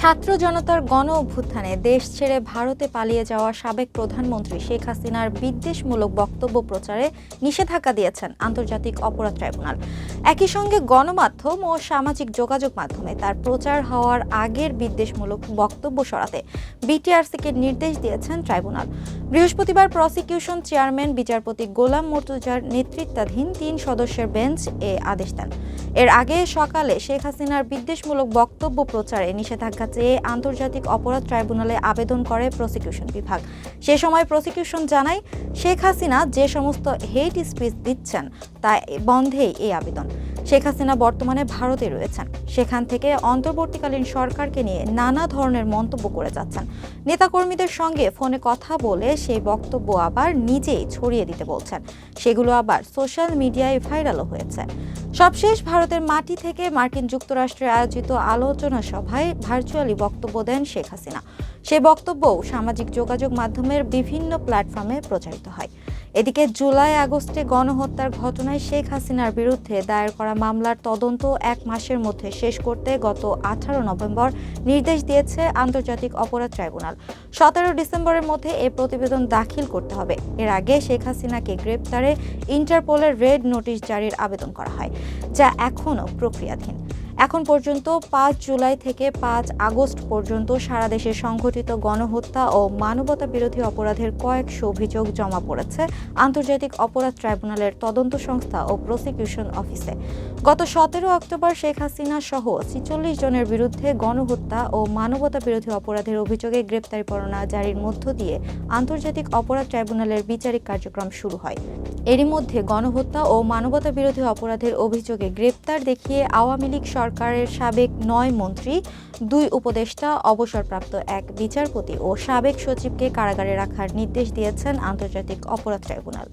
ছাত্র জনতার গণ অভ্যুত্থানে দেশ ছেড়ে ভারতে পালিয়ে যাওয়া সাবেক প্রধানমন্ত্রী শেখ হাসিনার বিদ্বেষমূলক বক্তব্য প্রচারে নিষেধাজ্ঞা দিয়েছেন আন্তর্জাতিক অপরাধ ট্রাইব্যুনাল। একই সঙ্গে গণমাধ্যম ও সামাজিক যোগাযোগ মাধ্যমে তার প্রচার হওয়ার আগের বিদ্বেষমূলক বক্তব্য সরাতে বিটিআরসিকে নির্দেশ দিয়েছেন ট্রাইব্যুনাল। বৃহস্পতিবার প্রসিকিউশন চেয়ারম্যান বিচারপতি গোলাম মর্তুজার নেতৃত্বাধীন তিন সদস্যের বেঞ্চ এ আদেশ দেন। এর আগে সকালে শেখ হাসিনার বিদ্বেষমূলক বক্তব্য প্রচারে নিষেধাজ্ঞা চেয়ে আন্তর্জাতিক অপরাধ ট্রাইব্যুনালে আবেদন করে প্রসিকিউশন বিভাগ। সে সময় প্রসিকিউশন জানায় শেখ হাসিনা যে সমস্ত হেট স্পিচ দিচ্ছেন তা বন্ধেই এই আবেদন। শেখ হাসিনা বর্তমানে ভারতে রয়েছেন। সেখান থেকে অন্তর্বর্তীকালীন সরকারকে নিয়ে নানা ধরনের মন্তব্য করে যাচ্ছেন। নেতাকর্মীদের সঙ্গে ফোনে কথা বলে সেই বক্তব্য আবার নিজেই ছড়িয়ে দিতে বলছেন। সেগুলো আবার সোশ্যাল মিডিয়ায় ভাইরালও হয়েছে। সবশেষ ভারতের মাটি থেকে মার্কিন যুক্তরাষ্ট্রে আয়োজিত আলোচনা সভায় ভার্চুয়ালি বক্তব্য দেন শেখ হাসিনা। সে বক্তব্যও সামাজিক যোগাযোগ মাধ্যমের বিভিন্ন প্ল্যাটফর্মে প্রচারিত হয়। এদিকে জুলাই আগস্টে গণহত্যার ঘটনায় শেখ হাসিনার বিরুদ্ধে দায়ের করা মামলার তদন্ত এক মাসের মধ্যে শেষ করতে গত আঠারো নভেম্বর নির্দেশ দিয়েছে আন্তর্জাতিক অপরাধ ট্রাইব্যুনাল। সতেরো ডিসেম্বরের মধ্যে এ প্রতিবেদন দাখিল করতে হবে। এর আগে শেখ হাসিনাকে গ্রেপ্তারে ইন্টারপোলের রেড নোটিশ জারির আবেদন করা হয়, যা এখনও প্রক্রিয়াধীন। এখন পর্যন্ত পাঁচ জুলাই থেকে পাঁচ আগস্ট পর্যন্ত সারা দেশে সংঘটিত গণহত্যা ও মানবতা বিরোধী অপরাধের কয়েকশো অভিযোগ জমা পড়েছে আন্তর্জাতিক অপরাধ ট্রাইব্যুনালের তদন্ত সংস্থা ও প্রসিকিউশন অফিসে। গত সতেরো অক্টোবর শেখ হাসিনা সহ ছিচল্লিশ জনের বিরুদ্ধে গণহত্যা ও মানবতা বিরোধী অপরাধের অভিযোগে গ্রেপ্তারি পরোয়ানা জারির মধ্য দিয়ে আন্তর্জাতিক অপরাধ ট্রাইব্যুনালের বিচারিক কার্যক্রম শুরু হয়। এরই মধ্যে গণহত্যা ও মানবতা বিরোধী অপরাধের অভিযোগে গ্রেপ্তার দেখিয়ে আওয়ামী লীগ সরকারের সাবেক নয় মন্ত্রী, দুই উপদেষ্টা, অবসরপ্রাপ্ত এক বিচারপতি ও সাবেক সচিবকে কারাগারে রাখার নির্দেশ দিয়েছেন আন্তর্জাতিক অপরাধ ট্রাইব্যুনাল।